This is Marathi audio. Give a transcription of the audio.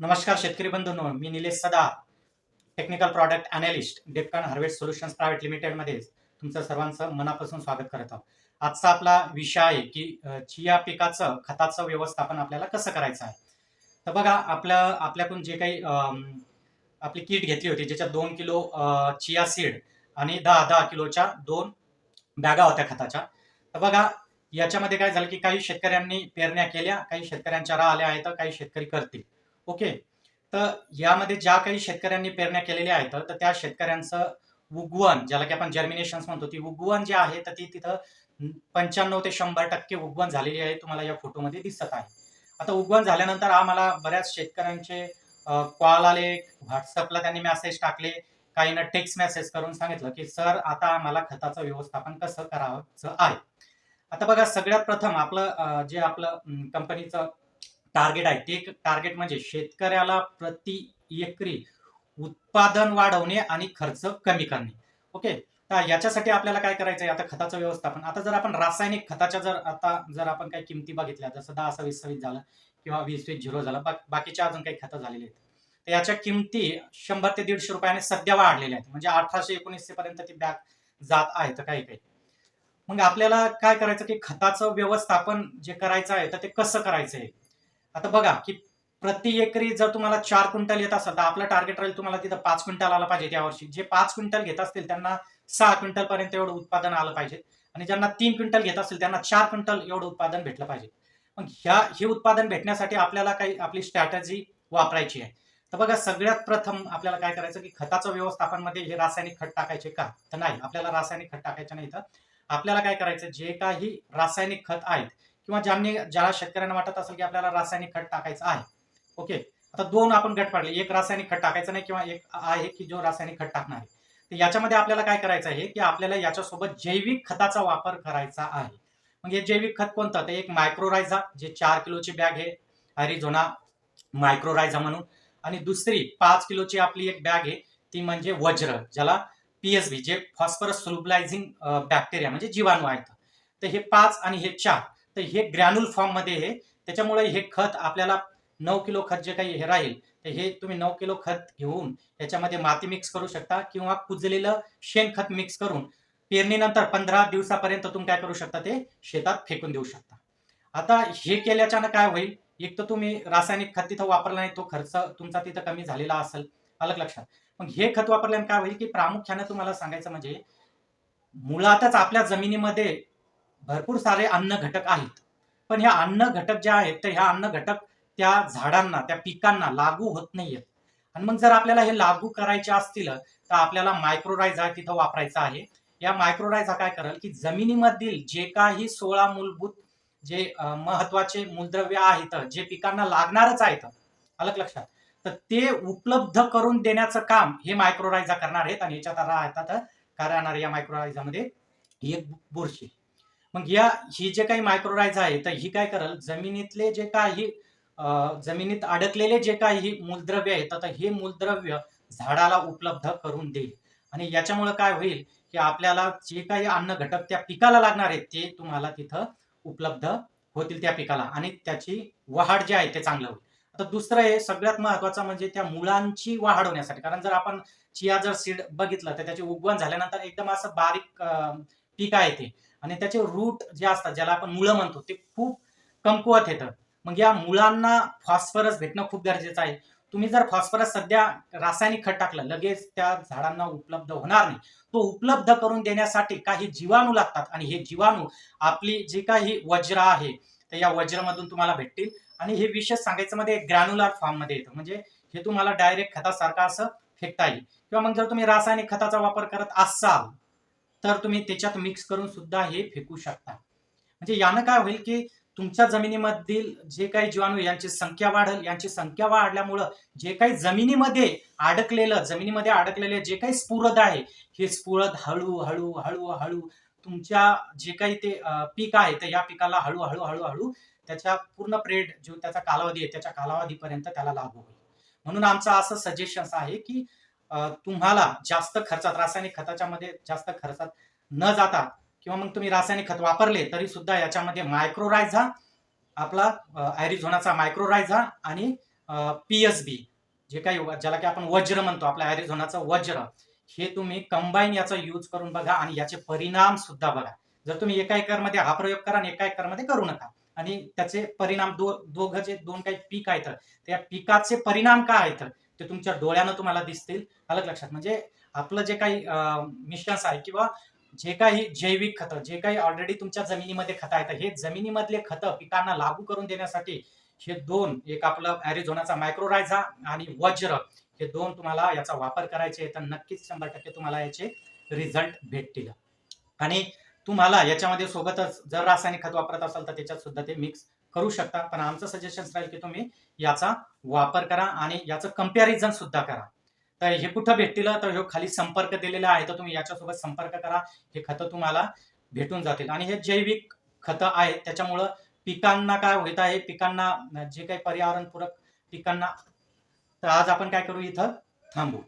नमस्कार शेतकरी बंधूंनो मी Nilesh Sada technical product analyst Deccan harvest solutions private लिमिटेडमध्ये तुमचं सर्वांचं मनापासून स्वागत करत आहोत. आजचा आपला विषय आहे की चिया पिकाचं खताचं व्यवस्थापन आपल्याला कसं करायचं आहे? तर बघा आपल्या आपल्याकडून जे काही आपली किट घेतली होती ज्याच्यात दोन किलो चिया सीड आणि दहा दहा किलोच्या दोन बॅगा होत्या खताच्या. तर बघा याच्यामध्ये काय झालं की काही शेतकऱ्यांनी पेरण्या केल्या काही शेतकऱ्यांच्या राह आल्या आहेत काही शेतकरी करतील. ओके. तर यामध्ये ज्या काही शेतकऱ्यांनी पेरण्या केलेल्या आहेत तर त्या शेतकऱ्यांचं उगवण ज्याला की आपण जर्मिनेशन म्हणतो ती उगवण जे आहे तर ती तिथं पंच्याण्णव ते शंभर टक्के उगवण झालेली आहे तुम्हाला या फोटोमध्ये दिसत आहे. आता उगवण झाल्यानंतर आम्हाला बऱ्याच शेतकऱ्यांचे कॉल आले व्हॉट्सअपला त्यांनी मेसेज टाकले काहींना टेक्स्ट मेसेज करून सांगितलं की सर आता आम्हाला खताचं व्यवस्थापन कसं करावं आहे? आता बघा सगळ्यात प्रथम आपलं जे आपलं कंपनीचं टार्गेट आहे. ते टार्गेट म्हणजे शेतकऱ्याला प्रति एकरी उत्पादन वाढवणे आणि खर्च कमी करणे. ओके तर याच्यासाठी आपल्याला काय करायचं आहे आता खताचं व्यवस्थापन. आता जर आपण रासायनिक खताच्या जर आता जर आपण काही किमती बघितल्या जसं दहा वीस सव्वीस झालं किंवा वीस वीस झिरो झालं बा- बाकीच्या अजून काही खतं झालेली आहेत. तर याच्या किमती शंभर ते दीडशे रुपयाने सध्या वाढलेल्या आहेत. म्हणजे अठराशे एकोणीसशे पर्यंत ती बॅग जात आहे तर काही काही. मग आपल्याला काय करायचं की खताचं व्यवस्थापन जे करायचं आहे तर ते कसं करायचं आहे? आता बघा की प्रति एकरी जर तुम्हाला चार क्विंटल येत असेल तर आपलं टार्गेट राहील तुम्हाला तिथं पाच क्विंटल आलं पाहिजे त्या वर्षी. जे पाच क्विंटल घेत असतील त्यांना सहा क्विंटल पर्यंत एवढं उत्पादन आलं पाहिजे. आणि ज्यांना तीन क्विंटल घेत असतील त्यांना चार क्विंटल एवढं उत्पादन भेटलं पाहिजे. मग ह्या हे उत्पादन भेटण्यासाठी आपल्याला काही आपली स्ट्रॅटजी वापरायची आहे. तर बघा सगळ्यात प्रथम आपल्याला काय करायचं की खताचं व्यवस्थापनमध्ये हे रासायनिक खत टाकायचे का? तर नाही आपल्याला रासायनिक खत टाकायचं नाही तर आपल्याला काय करायचं जे काही रासायनिक खत आहेत किंवा ज्यांनी ज्या शेतकऱ्यांना वाटत असेल की आपल्याला रासायनिक खत टाकायचं आहे. ओके? आता दोन आपण गट पाडले. एक रासायनिक खत टाकायचं नाही किंवा एक आहे की जो रासायनिक खत टाकणार आहे. तर याच्यामध्ये आपल्याला काय करायचं आहे की आपल्याला याच्यासोबत जैविक खताचा वापर करायचा आहे. मग हे जैविक खत कोणतं? तर एक मायक्रोरायझा जे चार किलोची बॅग आहे. हरिझोना मायक्रोरायझा म्हणून. आणि दुसरी पाच किलोची आपली एक बॅग आहे. ती म्हणजे वज्र ज्याला पीएसबी जे फॉस्फरस सोल्युबलायझिंग बॅक्टेरिया म्हणजे जीवाणू आहेत. तर हे पाच आणि हे चार. तर हे ग्रॅन्युल फॉर्ममध्ये हे त्याच्यामुळे हे खत आपल्याला नऊ किलो खत जे काही हे राहील तर हे तुम्ही नऊ किलो खत घेऊन त्याच्यामध्ये माती मिक्स करू शकता किंवा कुजलेलं शेणखत मिक्स करून पेरणीनंतर पंधरा दिवसापर्यंत तुम्ही काय करू शकता ते शेतात फेकून देऊ शकता. आता हे केल्याच्यानं काय होईल? एक तर तुम्ही रासायनिक खत तिथं वापरला नाही तो खर्च तुमचा तिथं कमी झालेला असेल अलग लक्षात. मग हे खत वापरल्याने काय होईल की प्रामुख्याने तुम्हाला सांगायचं म्हणजे मुळातच आपल्या जमिनीमध्ये भरपूर सारे अन्न घटक आहेत. पण ह्या अन्न घटक जे आहेत तर ह्या अन्न घटक त्या झाडांना त्या पिकांना लागू होत नाहीयेत. आणि मग जर आपल्याला हे लागू करायचे असतील तर आपल्याला मायक्रोरायझा तिथं वापरायचा आहे. या मायक्रोरायझा काय करेल की जमिनीमधील जे काही सोळा मूलभूत जे महत्त्वाचे मूलद्रव्य आहेत जे पिकांना लागणारच आहेत अलग लक्षात तर ते उपलब्ध करून देण्याचं काम हे मायक्रोरायझा करणार आहेत. आणि याच्यात राहतात काय राहणार या मायक्रोरायझामध्ये एक बुरशी. मग या ही जे काही मायक्रोरायझा आहे तर ही काय करेल? जमिनीतले जे काही जमिनीत अडकलेले जे काही मूलद्रव्य आहेत तर हे मूलद्रव्य झाडाला उपलब्ध करून देईल. आणि याच्यामुळे काय होईल की आपल्याला जे काही अन्न घटक त्या पिकाला लागणार आहेत ते तुम्हाला तिथं उपलब्ध होतील त्या पिकाला. आणि त्याची वाढ जी आहे ते चांगलं होईल. आता दुसरं आहे सगळ्यात महत्वाचं म्हणजे त्या मुळांची वाढ होण्यासाठी. कारण जर आपण चिया जर सीड बघितलं तर त्याची उगवण झाल्यानंतर एकदम असं बारीक पीक आहे ते. आणि त्याचे रूट जे असतात ज्याला आपण मुळं म्हणतो ते खूप कमकुवत येतं. मग या मुळांना फॉस्फरस भेटणं खूप गरजेचं आहे. तुम्ही जर फॉस्फरस सध्या रासायनिक खत टाकलं लगेच त्या झाडांना उपलब्ध होणार नाही. तो उपलब्ध करून देण्यासाठी काही जीवाणू लागतात आणि हे जीवाणू आपली जी काही वज्र आहे तर या वज्रमधून तुम्हाला भेटतील. आणि हे विशेष सांगायचं मध्ये ग्रॅन्युलर फॉर्ममध्ये येतं. म्हणजे हे तुम्हाला डायरेक्ट खतासारखं असं फेकता येईल. किंवा मग जर तुम्ही रासायनिक खताचा वापर करत असाल तर तुम्ही त्याच्यात मिक्स करून सुद्धा हे फेकू शकता. म्हणजे यानं काय होईल की तुमच्या जमिनीमधील जे काही जीवाणू यांची संख्या वाढेल. यांची संख्या वाढल्यामुळं जे काही जमिनीमध्ये अडकलेलं जमिनीमध्ये अडकलेले जे काही स्फुरद आहे हे स्फुरद हळू हळू हळू हळू तुमच्या जे काही ते पीक आहे तर या पिकाला हळूहळू हळू हळू त्याच्या पूर्ण प्रेड जो त्याचा कालावधी आहे त्याच्या कालावधीपर्यंत त्याला लागू होईल. म्हणून आमचं असं सजेशन आहे की तुम्हाला जास्त खर्चात रासायनिक खताच्या मध्ये जास्त खर्चात न जाता किंवा मग तुम्ही रासायनिक खत वापरले तरी सुद्धा याच्यामध्ये मायक्रोरायझा आपला ॲरिझोनाचा मायक्रोरायझा आणि पी एस बी जे काही ज्याला की आपण वज्र म्हणतो आपल्या ॲरिझोनाचं वज्र हे तुम्ही कंबाईन याचा यूज करून बघा आणि याचे परिणाम सुद्धा बघा. जर तुम्ही एका एकरमध्ये हा प्रयोग करा आणि एका एकरमध्ये करू नका आणि त्याचे परिणाम दो दोघं जे दोन काही पीक आहेत त्या पिकाचे परिणाम काय आहेत? ते तुमच्या डोळ्यानं तुम्हाला दिसतील. अलग लक्षात. म्हणजे आपलं जे काही मिशन्स आहे किंवा जे काही जैविक खतं जे काही ऑलरेडी तुमच्या जमिनीमध्ये खतं आहेत हे जमिनीमधले खतं पिकांना लागू करून देण्यासाठी हे दोन एक आपलं ॲरिझोनाचा मायक्रोरायझा आणि वज्र हे दोन तुम्हाला याचा वापर करायचे तर नक्कीच शंभर टक्के तुम्हाला याचे रिझल्ट भेटतील. आणि तुम्हाला याच्यामध्ये सोबतच जर रासायनिक खत वापरत असाल तर त्याच्यात सुद्धा ते मिक्स करू शकता. पण आमचं सजेशन राहील की तुम्ही याचा वापर करा आणि याचं कंपॅरिझन सुद्धा करा. तर हे कुठं भेटतील? तर हे खाली संपर्क दिलेला आहे तर तुम्ही याच्यासोबत संपर्क करा. हे खतं तुम्हाला भेटून जातील. आणि हे जैविक खतं आहेत त्याच्यामुळं पिकांना काय होत आहे? पिकांना जे काही पर्यावरणपूरक पिकांना तर आज आपण काय करू इथं? थांबू.